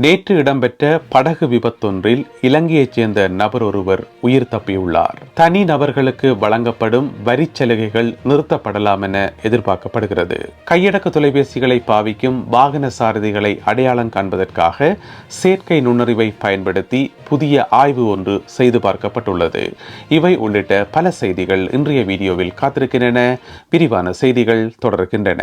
நேற்று இடம்பெற்ற படகு விபத்தொன்றில் இலங்கையைச் சேர்ந்த நபர் ஒருவர் உயிர் தப்பியுள்ளார். தனி நபர்களுக்கு வழங்கப்படும் வரிச் சலுகைகள் நிறுத்தப்படலாம் என எதிர்பார்க்கப்படுகிறது. கையடக்க தொலைபேசிகளை பாவிக்கும் வாகன சாரதிகளை அடையாளம் காண்பதற்காக செயற்கை நுண்ணறிவை பயன்படுத்தி புதிய ஆய்வு ஒன்று செய்து பார்க்கப்பட்டுள்ளது. இவை உள்ளிட்ட பல செய்திகள் இன்றைய வீடியோவில் காத்திருக்கின்றன. விரிவான செய்திகள் தொடர்கின்றன.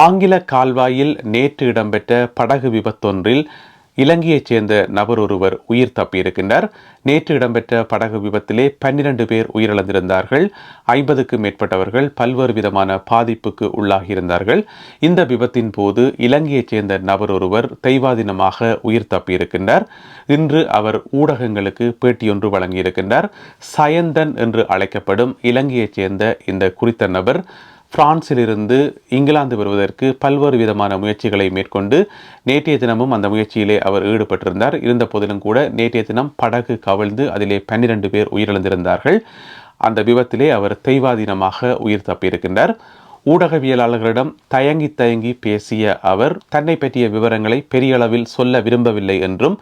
ஆங்கில கால்வாயில் நேற்று இடம்பெற்ற படகு விபத்தொன்றில் இலங்கையைச் சேர்ந்த நபர் ஒருவர் உயிர் தப்பியிருக்கின்றார். நேற்று இடம்பெற்ற படகு விபத்திலே பன்னிரண்டு பேர் உயிரிழந்திருந்தார்கள். ஐம்பதுக்கும் மேற்பட்டவர்கள் பல்வேறு விதமான பாதிப்புக்கு உள்ளாகியிருந்தார்கள். இந்த விபத்தின் போது இலங்கையைச் சேர்ந்த நபர் ஒருவர் தெய்வாதீனமாக உயிர் தப்பியிருக்கின்றார். இன்று அவர் ஊடகங்களுக்கு பேட்டியொன்று வழங்கியிருக்கின்றார். சயந்தன் என்று அழைக்கப்படும் இலங்கையைச் சேர்ந்த இந்த குறித்த நபர் பிரான்சிலிருந்து இங்கிலாந்து வருவதற்கு பல்வேறு விதமான முயற்சிகளை மேற்கொண்டு நேற்றைய தினமும் அந்த முயற்சியிலே அவர் ஈடுபட்டிருந்தார். இருந்த போதிலும் கூட நேற்றைய தினம் படகு கவிழ்ந்து அதிலே பன்னிரண்டு பேர் உயிரிழந்திருந்தார்கள். அந்த விபத்திலே அவர் தெய்வாதீனமாக உயிர் தப்பியிருக்கின்றார். ஊடகவியலாளர்களிடம் தயங்கி தயங்கி பேசிய அவர் தன்னை பற்றிய விவரங்களை பெரிய அளவில் சொல்ல விரும்பவில்லை என்றும்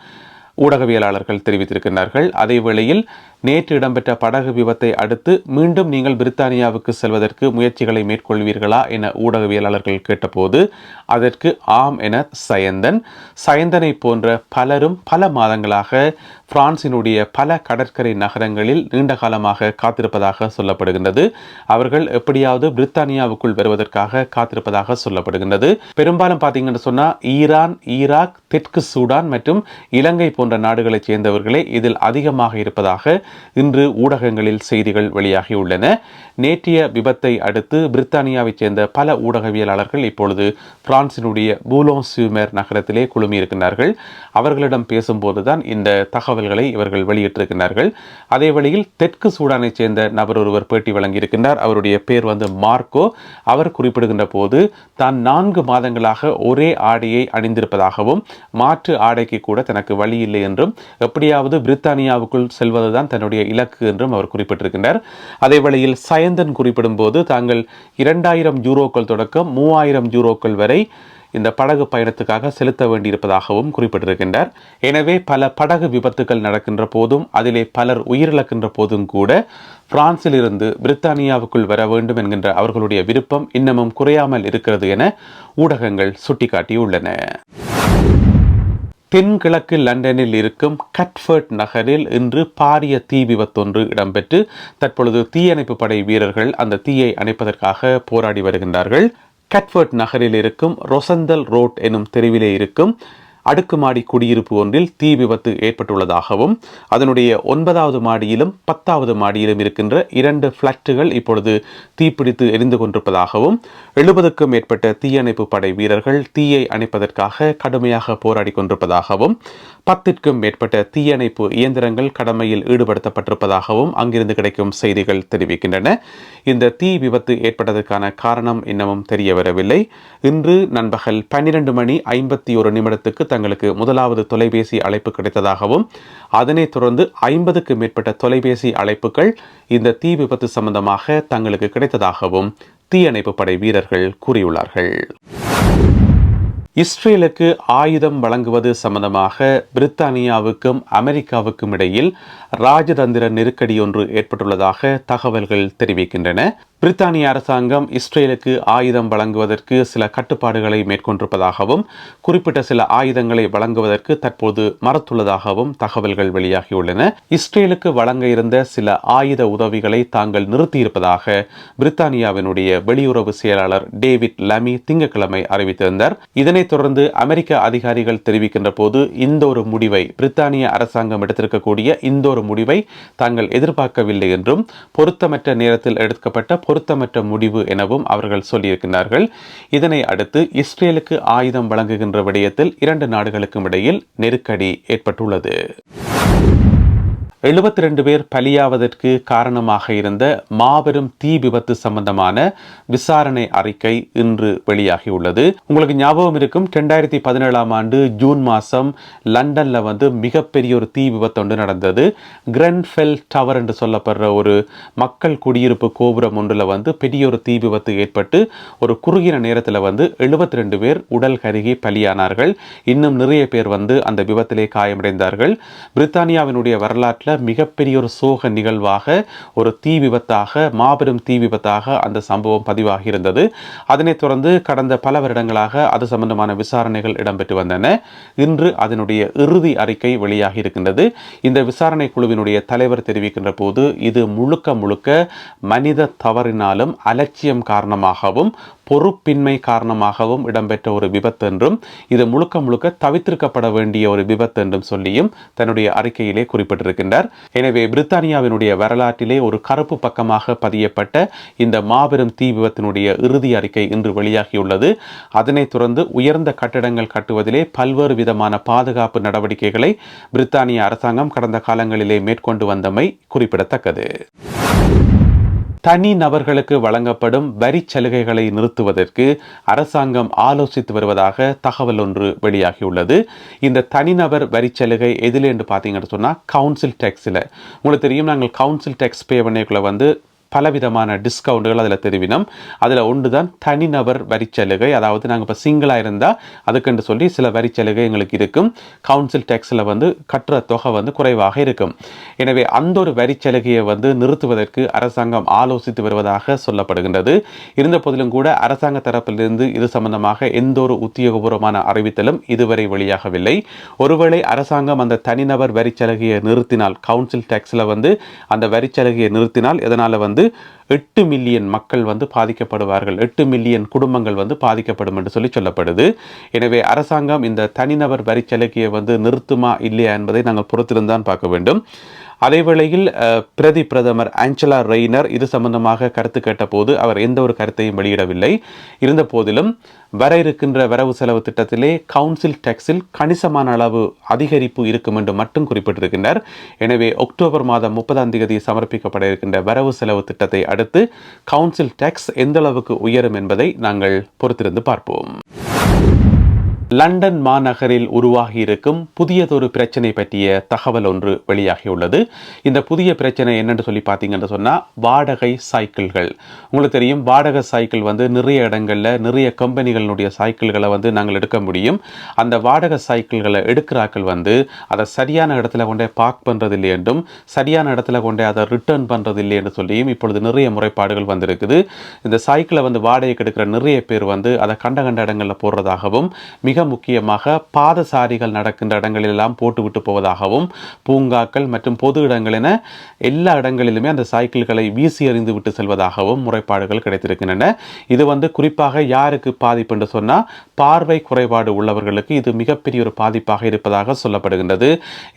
ஊடகவியலாளர்கள் தெரிவித்திருக்கிறார்கள் அதே வேளையில் நேற்று இடம்பெற்ற படகு விபத்தை அடுத்து மீண்டும் நீங்கள் பிரித்தானியாவுக்கு செல்வதற்கு முயற்சிகளை மேற்கொள்வீர்களா என ஊடகவியலாளர்கள் கேட்டபோது அதற்கு ஆம் என சயந்தன் சயந்தனை போன்ற பலரும் பல மாதங்களாக பிரான்சினுடைய பல கடற்கரை நகரங்களில் நீண்ட காலமாக காத்திருப்பதாக சொல்லப்படுகின்றது. அவர்கள் எப்படியாவது பிரித்தானியாவுக்குள் வருவதற்காக காத்திருப்பதாக சொல்லப்படுகின்றது. பெரும்பாலும் பார்த்தீங்கன்னு சொன்னால் ஈரான் ஈராக் தெற்கு சூடான் மற்றும் இலங்கை போன்ற நாடுகளைச் சேர்ந்தவர்களே இதில் அதிகமாக இருப்பதாக இன்று ஊடகங்களில் செய்திகள் வெளியாகியுள்ளன நேற்றைய விபத்தை அடுத்து பிரித்தானியாவைச் சேர்ந்த பல ஊடகவியலாளர்கள் இப்பொழுது பிரான்சினுடைய பூலோன் சியூமர் நகரத்திலே குழுமியிருக்கிறார்கள். அவர்களிடம் பேசும்போதுதான் இந்த தகவல்களை இவர்கள் வெளியிட்டிருக்கிறார்கள். அதே வழியில் தெற்கு சூடானைச் சேர்ந்த நபர் ஒருவர் பேட்டி வழங்கியிருக்கின்றார் அவருடைய பேர் வந்து மார்க்கோ. அவர் குறிப்பிடுகின்ற போது தான் நான்கு மாதங்களாக ஒரே ஆடையை அணிந்திருப்பதாகவும் மாற்று ஆடைக்கு கூட தனக்கு வழி இல்லை என்றும் எப்படியாவது பிரித்தானியாவுக்குள் செல்வதுதான் அதனுடைய இலக்கு என்றும் அவர் குறிப்பிட்டிருக்கின்றார். அதே வேளையில் சயந்தன் குறிப்பிடும்போது தாங்கள் இரண்டாயிரம் யூரோக்கள் தொடக்கம் மூவாயிரம் யூரோக்கள் வரை இந்த படகு பயணத்துக்காக செலுத்த வேண்டியிருப்பதாகவும் குறிப்பிட்டிருக்கின்றார். எனவே பல படகு விபத்துகள் நடக்கின்ற போதும் அதிலே பலர் உயிரிழக்கின்ற போதும் கூட பிரான்சிலிருந்து பிரித்தானியாவுக்குள் வர வேண்டும் என்கின்ற அவர்களுடைய விருப்பம் இன்னமும் குறையாமல் இருக்கிறது என ஊடகங்கள் சுட்டிக்காட்டியுள்ளன. தென்கிழக்கு லண்டனில் இருக்கும் கட்ஃபர்ட் நகரில் இன்று பாரிய தீ விபத்தொன்று இடம்பெற்று தற்பொழுது தீயணைப்பு படை வீரர்கள் அந்த தீயை அணைப்பதற்காக போராடி வருகின்றார்கள். கட்ஃபர்ட் நகரில் இருக்கும் ரொசந்தல் ரோட் எனும் தெருவிலே இருக்கும் அடுக்குமாடி குடியிருப்பு ஒன்றில் தீ விபத்து ஏற்பட்டுள்ளதாகவும் அதனுடைய ஒன்பதாவது மாடியிலும் பத்தாவது மாடியிலும் இருக்கின்ற இரண்டு பிளாட்டுகள் இப்பொழுது தீப்பிடித்து எரிந்து கொண்டிருப்பதாகவும் எழுபதுக்கும் மேற்பட்ட தீயணைப்பு படை வீரர்கள் தீயை அணைப்பதற்காக கடுமையாக போராடி கொண்டிருப்பதாகவும் பத்திற்கும் மேற்பட்ட தீயணைப்பு இயந்திரங்கள் கடமையில் ஈடுபடுத்தப்பட்டிருப்பதாகவும் அங்கிருந்து கிடைக்கும் செய்திகள் தெரிவிக்கின்றன. இந்த தீ விபத்து ஏற்பட்டதற்கான காரணம் இன்னமும் தெரியவரவில்லை. இன்று நண்பகல் பன்னிரண்டு மணி ஐம்பத்தி ஒரு நிமிடத்துக்கு தங்களுக்கு முதலாவது தொலைபேசி அழைப்பு கிடைத்ததாகவும் அதனைத் தொடர்ந்து ஐம்பதுக்கு மேற்பட்ட தொலைபேசி அழைப்புகள் இந்த தீ விபத்து சம்பந்தமாக தங்களுக்கு கிடைத்ததாகவும் தீயணைப்பு படை வீரர்கள் கூறியுள்ளார்கள். இஸ்ரேலுக்கு ஆயுதம் வழங்குவது சம்பந்தமாக பிரித்தானியாவுக்கும் அமெரிக்காவுக்கும் இடையில் ராஜதந்திர நெருக்கடி ஒன்று ஏற்பட்டுள்ளதாக தகவல்கள் தெரிவிக்கின்றன. பிரித்தானிய அரசாங்கம் இஸ்ரேலுக்கு ஆயுதம் வழங்குவதற்கு சில கட்டுப்பாடுகளை மேற்கொண்டிருப்பதாகவும் குறிப்பிட்ட சில ஆயுதங்களை வழங்குவதற்கு தற்போது மறுத்துள்ளதாகவும் தகவல்கள் வெளியாகியுள்ளன. இஸ்ரேலுக்கு வழங்க இருந்த சில ஆயுத உதவிகளை தாங்கள் நிறுத்தியிருப்பதாக பிரித்தானியாவினுடைய வெளியுறவு செயலாளர் டேவிட் லமி திங்கட்கிழமை அறிவித்திருந்தார். இதனைத் தொடர்ந்து அமெரிக்க அதிகாரிகள் தெரிவிக்கின்ற போது இந்த ஒரு முடிவை பிரித்தானிய அரசாங்கம் எடுத்திருக்கக்கூடிய இந்த ஒரு முடிவை தாங்கள் எதிர்பார்க்கவில்லை என்றும் பொருத்தமற்ற நேரத்தில் எடுக்கப்பட்ட பொருத்தமற்ற முடிவு எனவும் அவர்கள் சொல்லியிருக்கிறார்கள் இதனை அடுத்து இஸ்ரேலுக்கு ஆயுதம் வழங்குகின்ற விடயத்தில் இரண்டு நாடுகளுக்கும் இடையில் நெருக்கடி ஏற்பட்டுள்ளது. எழுபத்தி ரெண்டு பேர் பலியாவதற்கு காரணமாக இருந்த மாபெரும் தீ விபத்து சம்பந்தமான விசாரணை அறிக்கை இன்று வெளியாகியுள்ளது. உங்களுக்கு ஞாபகம் இருக்கும் ரெண்டாயிரத்தி பதினேழாம் ஆண்டு ஜூன் மாதம் லண்டனில் வந்து மிகப்பெரிய ஒரு தீ விபத்து ஒன்று நடந்தது. கிரென்ஃபெல் டவர் என்று சொல்லப்படுற ஒரு மக்கள் குடியிருப்பு கோபுரம் ஒன்றில் வந்து பெரிய ஒரு தீ விபத்து ஏற்பட்டு ஒரு குறுகின நேரத்தில் வந்து எழுபத்தி ரெண்டு பேர் உடல் கருகி பலியானார்கள். இன்னும் நிறைய பேர் வந்து அந்த விபத்திலே காயமடைந்தார்கள். பிரித்தானியாவினுடைய வரலாற்றில் மிகப்பெரிய ஒரு சோக நிகழ்வாக ஒரு தீ விபத்தாக மாபெரும் தீ விபத்தாக அந்த சம்பவம் பதிவாகி இருந்தது அதனைத் தொடர்ந்து கடந்த பல வருடங்களாக அது சம்பந்தமான விசாரணைகள் இடம்பெற்று வந்தன. இன்று அதனுடைய இறுதி அறிக்கை வெளியாகி இருக்கின்றது இந்த விசாரணை குழுவினுடைய தலைவர் தெரிவிக்கின்ற போது இது முழுக்க முழுக்க மனித தவறினாலும் அலட்சியம் காரணமாகவும் பொறுப்பின்மை காரணமாகவும் இடம்பெற்ற ஒரு விபத்து என்றும் இது முழுக்க முழுக்க தவித்திருக்கப்பட வேண்டிய ஒரு விபத்து என்றும் சொல்லியும் தன்னுடைய அறிக்கையிலே குறிப்பிட்டிருக்கின்றார். எனவே பிரித்தானியாவினுடைய வரலாற்றிலே ஒரு கருப்பு பக்கமாக பதியப்பட்ட இந்த மாபெரும் தீ விபத்தினுடைய இறுதி அறிக்கை இன்று வெளியாகியுள்ளது. அதனைத் தொடர்ந்து உயர்ந்த கட்டிடங்கள் கட்டுவதிலே பல்வேறு விதமான பாதுகாப்பு நடவடிக்கைகளை பிரித்தானிய அரசாங்கம் கடந்த காலங்களிலே மேற்கொண்டு வந்தமை குறிப்பிடத்தக்கது. தனி நபர்களுக்கு வழங்கப்படும் வரி சலுகைகளை நிறுத்துவதற்கு அரசாங்கம் ஆலோசித்து வருவதாக தகவல் ஒன்று வெளியாகியுள்ளது. இந்த தனிநபர் வரி சலுகை எதில் என்று பார்த்தீங்கன்னு சொன்னால் கவுன்சில் டேக்ஸில் உங்களுக்கு தெரியும் நாங்கள் கவுன்சில் டேக்ஸ் பே பண்ணக்குள்ள வந்து பலவிதமான டிஸ்கவுண்ட்டுகள் அதில் தெரிவினோம். அதில் ஒன்று தான் தனிநபர் வரிச்சலுகை அதாவது நாங்கள் இப்போ சிங்கிளாக இருந்தால் அதுக்குன்னு சொல்லி சில வரிச்சலுகை எங்களுக்கு இருக்கும். கவுன்சில் டேக்ஸில் வந்து கட்டுற தொகை வந்து குறைவாக இருக்கும். எனவே அந்த ஒரு வரிச்சலுகையை வந்து நிறுத்துவதற்கு அரசாங்கம் ஆலோசித்து வருவதாக சொல்லப்படுகின்றது. இருந்த போதிலும் கூட அரசாங்க தரப்பிலிருந்து இது சம்பந்தமாக எந்த ஒரு உத்தியோகபூர்வமான அறிவித்தலும் இதுவரை வெளியாகவில்லை. ஒருவேளை அரசாங்கம் அந்த தனிநபர் வரிச்சலுகையை நிறுத்தினால் கவுன்சில் டேக்ஸில் வந்து அந்த வரிச்சலுகையை நிறுத்தினால் இதனால் வந்து எட்டு மில்லியன் மக்கள் வந்து பாதிக்கப்படுவார்கள். எட்டு மில்லியன் குடும்பங்கள் வந்து பாதிக்கப்படும் என்று சொல்லி சொல்லப்படுது. எனவே அரசாங்கம் இந்த தனிநபர் வரி சலுகையை வந்து நிறுத்துமா இல்லையா என்பதை நாங்கள் பொறுத்திருந்தான் பார்க்க வேண்டும். அதேவேளையில் பிரதி பிரதமர் ஆஞ்சலா ரெய்னர் இது சம்பந்தமாக கருத்து கேட்டபோது அவர் எந்த ஒரு கருத்தையும் வெளியிடவில்லை. இருந்த போதிலும் வர இருக்கின்ற வரவு செலவு திட்டத்திலே கவுன்சில் டேக்ஸில் கணிசமான அளவு அதிகரிப்பு இருக்கும் என்று மட்டும் குறிப்பிட்டிருக்கின்றார். எனவே அக்டோபர் மாதம் முப்பதாம் தேதி சமர்ப்பிக்கப்பட இருக்கின்ற வரவு செலவு திட்டத்தை அடுத்து கவுன்சில் டேக்ஸ் எந்த அளவுக்கு உயரும் என்பதை நாங்கள் பொறுத்திருந்து பார்ப்போம். லண்டன் மாநகரில் உருவாகியிருக்கும் புதியதொரு பிரச்சனை பற்றிய தகவல் ஒன்று வெளியாகியுள்ளது. இந்த புதிய பிரச்சனை என்னென்று சொல்லி பார்த்தீங்கன்னு சொன்னால் வாடகை சைக்கிள்கள். உங்களுக்கு தெரியும் வாடகை சைக்கிள் வந்து நிறைய இடங்களில் நிறைய கம்பெனிகளினுடைய சைக்கிள்களை வந்து நாங்கள் எடுக்க முடியும். அந்த வாடகை சைக்கிள்களை எடுக்கிறாக்கள் வந்து அதை சரியான இடத்துல கொண்டே பார்க் பண்ணுறது இல்லை என்றும் சரியான இடத்துல கொண்டே அதை ரிட்டர்ன் பண்ணுறது இல்லை என்று சொல்லியும் இப்பொழுது நிறைய முறைப்பாடுகள் வந்திருக்குது. இந்த சைக்கிளை வந்து வாடகைக்கு எடுக்கிற நிறைய பேர் வந்து அதை கண்ட கண்ட இடங்களில் போடுறதாகவும் மிக முக்கியமாக பாதசாரிகள் நடக்கின்ற இடங்களிலெல்லாம் போட்டுவிட்டு போவதாகவும் பூங்காக்கள் மற்றும் பொது இடங்கள் என எல்லா இடங்களிலுமே அந்த சைக்கிள்களை வீசி எறிந்து விட்டு செல்வதாகவும் முறைப்பாடுகள் கிடைத்திருக்கின்றன. இது வந்து குறிப்பாக யாருக்கு பாதிப்பு என்று சொன்னால் பார்வை குறைபாடு உள்ளவர்களுக்கு இது மிகப்பெரிய ஒரு பாதிப்பாக இருப்பதாக சொல்லப்படுகின்றது.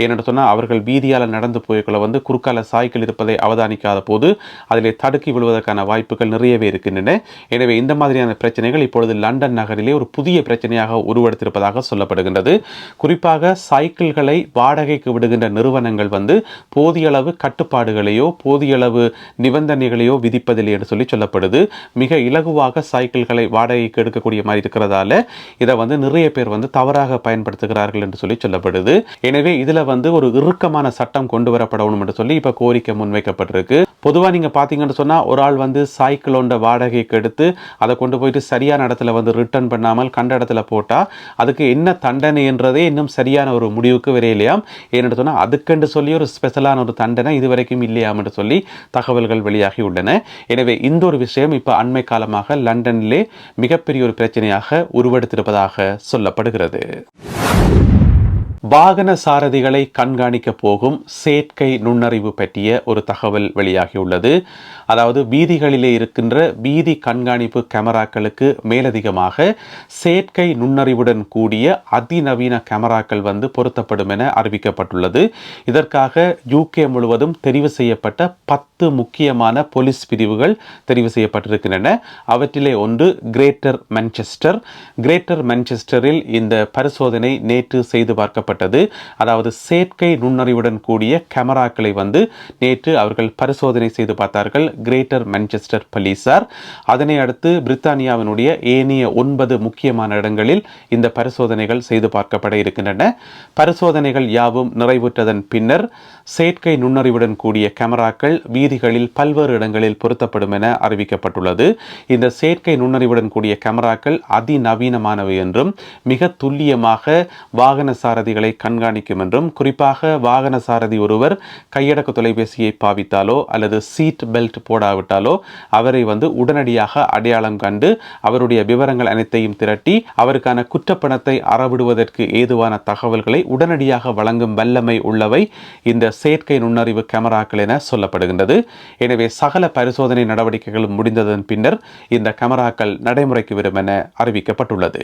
ஏனென்று சொன்னால் அவர்கள் வீதியால் நடந்து போய்க்குள்ள வந்து குறுக்கால சாய்க்கிள் இருப்பதை அவதானிக்காத போது அதிலே தடுக்கி விழுவதற்கான வாய்ப்புகள் நிறையவே இருக்கின்றன. எனவே இந்த மாதிரியான பிரச்சனைகள் இப்பொழுது லண்டன் நகரிலே ஒரு புதிய பிரச்சனையாக உருவெடுத்திருப்பதாக சொல்லப்படுகின்றது. குறிப்பாக சைக்கிள்களை வாடகைக்கு விடுகின்ற நிறுவனங்கள் வந்து போதிய அளவு கட்டுப்பாடுகளையோ போதிய அளவு நிபந்தனைகளையோ விதிப்பதில்லை என்று சொல்லி சொல்லப்படுது. மிக இலகுவாக சைக்கிள்களை வாடகைக்கு எடுக்கக்கூடிய மாதிரி இருக்கிறதால இதை வந்து நிறைய பேர் வந்து தவறாக பயன்படுத்துகிறார்கள் என்று சொல்லி சொல்லப்படுது. எனவே இதுல வந்து ஒரு இறுக்கமான சட்டம் கொண்டு வரப்படணும் என்று சொல்லி இப்ப கோரிக்கை முன்வைக்கப்பட்டிருக்கு. பொதுவா நீங்க பாத்தீங்கன்னு சொன்னா ஒரு ஆள் வந்து சைக்கிள் ஒன்ற வாடகைக்கு எடுத்து அதை கொண்டு போயிட்டு சரியான இடத்துல வந்து ரிட்டர்ன் பண்ணாமல் கண்ட இடத்துல போட்டா அதுக்கு என்ன தண்டனை என்றதே இன்னும் சரியான ஒரு முடிவுக்கு வரையிலையாம். ஏன்னு சொன்னால் அதுக்கென்று சொல்லி ஒரு ஸ்பெஷலான ஒரு தண்டனை இதுவரைக்கும் இல்லையாம் என்று சொல்லி தகவல்கள் வெளியாகி உள்ளன. எனவே இந்த ஒரு விஷயம் இப்போ அண்மை காலமாக லண்டனிலே மிகப்பெரிய ஒரு பிரச்சனையாக உருவெடுத்திருப்பதாக சொல்லப்படுகிறது. வாகன சாரதிகளை கண்காணிக்க போகும் செயற்கை நுண்ணறிவு பற்றிய ஒரு தகவல் வெளியாகியுள்ளது அதாவது வீதிகளிலே இருக்கின்ற வீதி கண்காணிப்பு கேமராக்களுக்கு மேலதிகமாக செயற்கை நுண்ணறிவுடன் கூடிய அதிநவீன கேமராக்கள் வந்து பொருத்தப்படும் என அறிவிக்கப்பட்டுள்ளது. இதற்காக யூகே முழுவதும் தெரிவு செய்யப்பட்ட பத்து முக்கியமான போலீஸ் பிரிவுகள் தெரிவு செய்யப்பட்டிருக்கின்றன. அவற்றிலே ஒன்று கிரேட்டர் மான்செஸ்டர் கிரேட்டர் மான்செஸ்டரில் இந்த பரிசோதனை நேற்று செய்து பார்க்கப்பட்டது. அதாவது செயற்கை நுண்ணறிவுடன் கூடிய கேமராக்களை வந்து நேற்று அவர்கள் பரிசோதனை செய்து பார்த்தார்கள். கிரேட்டர் மான்செஸ்டர் போலீசார் அதனை அடுத்து பிரித்தானியாவினுடைய ஏனைய ஒன்பது முக்கியமான இடங்களில் இந்த பரிசோதனைகள் செய்து பார்க்கப்பட இருக்கின்றன. பரிசோதனைகள் யாவும் நிறைவுற்றதன் பின்னர் செயற்கை நுண்ணறிவுடன் கூடிய கேமராக்கள் வீதிகளில் பல்வேறு இடங்களில் பொருத்தப்படும் என அறிவிக்கப்பட்டுள்ளது. இந்த செயற்கை நுண்ணறிவுடன் கூடிய கேமராக்கள் அதிநவீனமானவை என்றும் மிக துல்லியமாக வாகன சாரதிகளை கண்காணிக்கும் என்றும் குறிப்பாக வாகன சாரதி ஒருவர் கையடக்க தொலைபேசியை பாவித்தாலோ அல்லது சீட் பெல்ட் போடாவிட்டாலோ அவரை வந்து உடனடியாக அடையாளம் கண்டு அவருடைய விவரங்கள் அனைத்தையும் திரட்டி அவருக்கான குற்றப்பணத்தை அறவிடுவதற்கு ஏதுவான தகவல்களை உடனடியாக வழங்கும் வல்லமை உள்ளவை இந்த செயற்கை நுண்ணறிவு கேமராக்கள் என சொல்லப்படுகின்றது. எனவே சகல பரிசோதனை நடவடிக்கைகளும் முடிந்ததன் பின்னர் இந்த கேமராக்கள் நடைமுறைக்கு வரும் என அறிவிக்கப்பட்டுள்ளது.